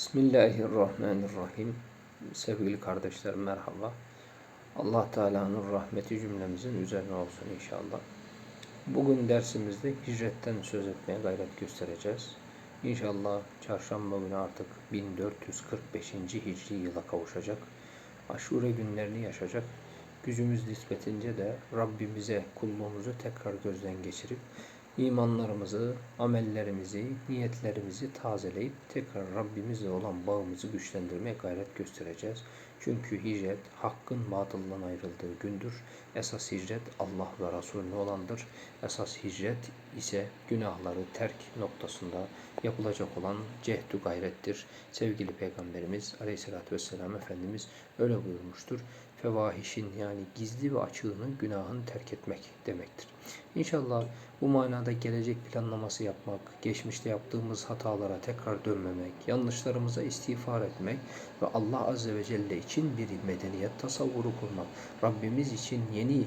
Bismillahirrahmanirrahim. Sevgili kardeşler merhaba. Allah Teala'nın rahmeti cümlemizin üzerine olsun inşallah. Bugün dersimizde hicretten söz etmeye gayret göstereceğiz. İnşallah çarşamba günü artık 1445. Hicri yıla kavuşacak. Aşure günlerini yaşayacak. Gücümüz nispetince de Rabbimize kulluğumuzu tekrar gözden geçirip imanlarımızı, amellerimizi, niyetlerimizi tazeleyip tekrar Rabbimizle olan bağımızı güçlendirmeye gayret göstereceğiz. Çünkü hicret hakkın batıldan ayrıldığı gündür. Esas hicret Allah ve Resulüne olandır. Esas hicret ise günahları terk noktasında yapılacak olan cehdü gayrettir. Sevgili Peygamberimiz Aleyhisselatü Vesselam Efendimiz öyle buyurmuştur. Fevahişin yani gizli ve açığını günahın terk etmek demektir. İnşallah bu manada gelecek planlaması yapmak, geçmişte yaptığımız hatalara tekrar dönmemek, yanlışlarımıza istiğfar etmek ve Allah Azze ve Celle için bir medeniyet tasavvuru kurmak, Rabbimiz için yeni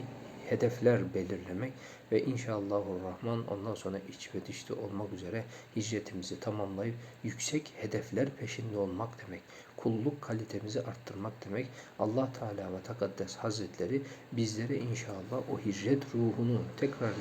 hedefler belirlemek ve inşallahurrahman ondan sonra iç ve dışta olmak üzere hicretimizi tamamlayıp yüksek hedefler peşinde olmak demek. Kulluk kalitemizi arttırmak demek. Allah Teala ve Takaddes Hazretleri bizlere inşallah o hicret ruhunu tekrar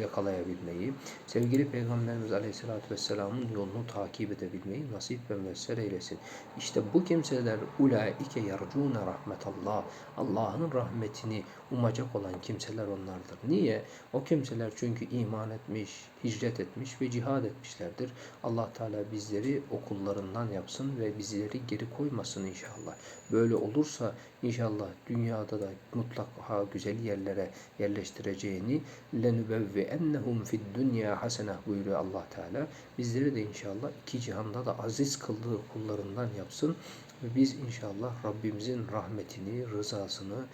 yakalayabilmeyi, sevgili Peygamberimiz Aleyhisselatü Vesselam'ın yolunu takip edebilmeyi nasip ve müessir eylesin. İşte bu kimseler ulaike yarcune rahmetallah. Allah'ın rahmetini umacak olan kimseler onlardır. Niye? O kimseler çünkü iman etmiş, hicret etmiş ve cihad etmişlerdir. Allah Teala bizleri okullarından yapsın ve bizleri geri koymasın inşallah. Böyle olursa inşallah dünyada da mutlaka güzel yerlere yerleştireceğini lenübevvi ennehum fid dünya hasene buyuruyor Allah Teala. Bizleri de inşallah iki cihanda da aziz kıldığı kullarından yapsın ve biz inşallah Rabbimizin rahmetini, rızasını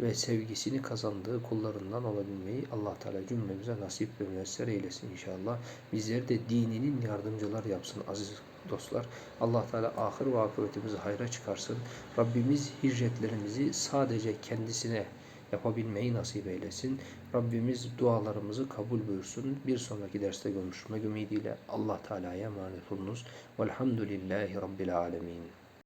ve sevgisini kazandığı kullarından olabilmeyi Allah Teala cümlemize nasip ve müyesser eylesin inşallah. Bizleri de dininin yardımcılar yapsın aziz dostlar. Allah Teala ahir ve akıbetimizi hayra çıkarsın. Rabbimiz hicretlerimizi sadece kendisine yapabilmeyi nasip eylesin. Rabbimiz dualarımızı kabul buyursun. Bir sonraki derste görüşmek ümidiyle Allah Teala'ya emanet olunuz. Velhamdülillahi Rabbil Alemin.